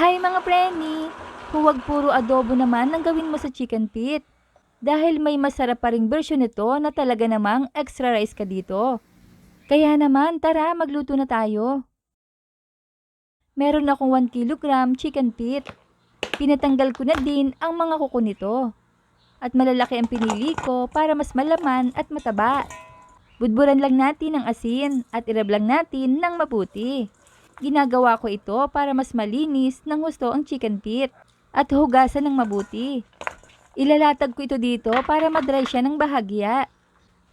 Hi mga preni! Huwag puro adobo naman ang gawin mo sa chicken pit. Dahil may masarap pa ring version nito na talaga namang extra rice ka dito. Kaya naman, tara magluto na tayo. Meron akong 1 kilogram chicken pit. Pinatanggal ko na din ang mga kuko nito. At malalaki ang pinili ko para mas malaman at mataba. Budburan lang natin ang asin at irab lang natin ng mabuti. Ginagawa ko ito para mas malinis ng gusto ang chicken pit at hugasan ng mabuti. Ilalatag ko ito dito para madry siya ng bahagya.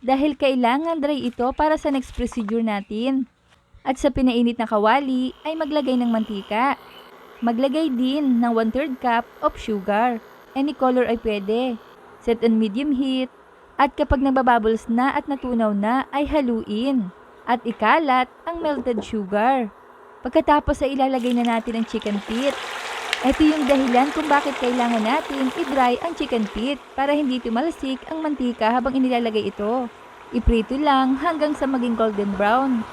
Dahil kailangan dry ito para sa next procedure natin. At sa pinainit na kawali ay maglagay ng mantika. Maglagay din ng 1 3 cup of sugar. Any color ay pwede. Set on medium heat. At kapag nababubbles na at natunaw na ay haluin. At ikalat ang melted sugar. Pagkatapos ay ilalagay na natin ang chicken pit. Ito yung dahilan kung bakit kailangan natin i-dry ang chicken pit para hindi tumalsik ang mantika habang inilalagay ito. Iprito lang hanggang sa maging golden brown.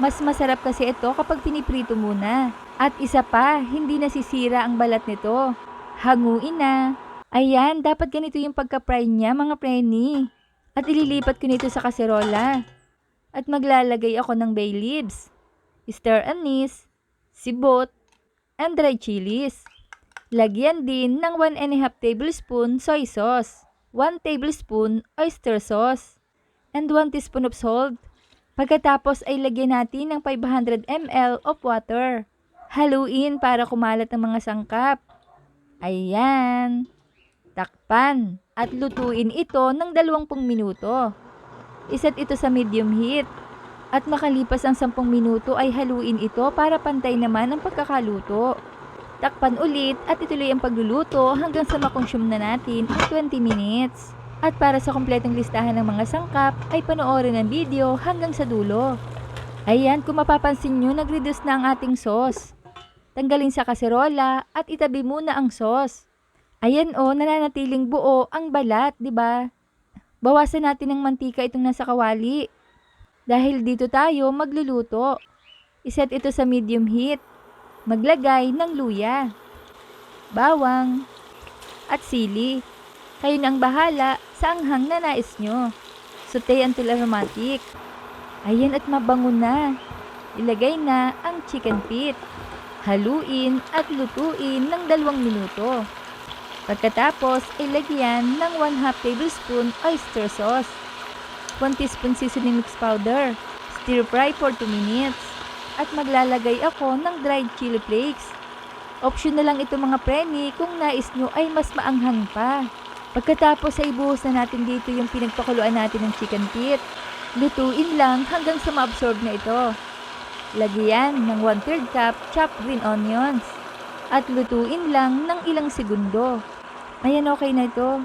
Mas masarap kasi ito kapag piniprito muna. At isa pa, hindi nasisira ang balat nito. Hanguin na. Ayan, dapat ganito yung pagka-fry niya mga preni. At ililipat ko nito sa kaserola. At maglalagay ako ng bay leaves, star anise, sibot, and dried chilies. Lagyan din ng 1 and a half tablespoon soy sauce, 1 tablespoon oyster sauce, and 1 teaspoon of salt. Pagkatapos ay lagyan natin ng 500 ml of water. Haluin para kumalat ang mga sangkap. Ayan. Takpan at lutuin ito ng 20 minuto. Iset ito sa medium heat. At makalipas ang 10 minuto ay haluin ito para pantay naman ang pagkakaluto. Takpan ulit at ituloy ang pagluluto hanggang sa makonsume na natin ang 20 minutes. At para sa kompletong listahan ng mga sangkap ay panoorin ang video hanggang sa dulo. Ayan, kung mapapansin nyo, nag-reduce na ang ating sauce. Tanggalin sa kaserola at itabi muna ang sauce. Ayan o, nananatiling buo ang balat, di ba? Bawasan natin ng mantika itong nasa kawali. Dahil dito tayo magluluto. Iset ito sa medium heat. Maglagay ng luya, bawang, at sili. Kayo na ang bahala sa anghang na nais nyo. Saute until aromatic. Ayan at mabango na. Ilagay na ang chicken pit. Haluin at lutuin ng dalawang minuto. Pagkatapos, ilagyan ng 1 2 tablespoon oyster sauce, 1 teaspoon seasoning mix powder, stir fry for 2 minutes, at maglalagay ako ng dried chili flakes. Option na lang ito mga preni kung nais nyo ay mas maanghang pa. Pagkatapos ay ibuhos na natin dito yung pinagpakuluan natin ng chicken pit. Lutuin lang hanggang sa ma-absorb na ito. Lagyan ng 1 3 cup chopped green onions. At lutuin lang ng ilang segundo. Ayan, okay na ito.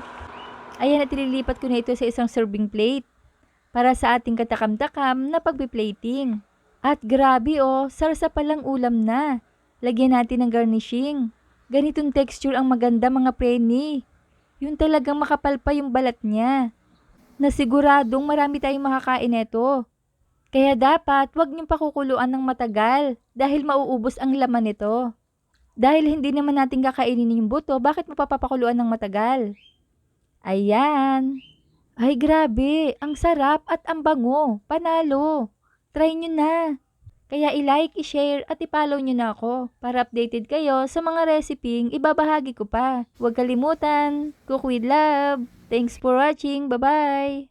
Ayan, at ililipat ko na ito sa isang serving plate para sa ating katakam-takam na pagpiplating. At grabe oh, sarsa palang ulam na. Lagyan natin ng garnishing. Ganitong texture ang maganda mga preni. Yung talagang makapal pa yung balat niya. Nasiguradong marami tayong makakain nito. Kaya dapat wag niyong pakukuluan ng matagal dahil mauubos ang laman nito. Dahil hindi naman natin kakainin yung buto, bakit mapapapakuluan ng matagal? Ayan. Ay grabe, ang sarap at ang bango. Panalo. Try nyo na. Kaya i-like, i-share at i-follow nyo na ako para updated kayo sa mga reseping ibabahagi ko pa. Huwag kalimutan, cook with love. Thanks for watching. Bye-bye!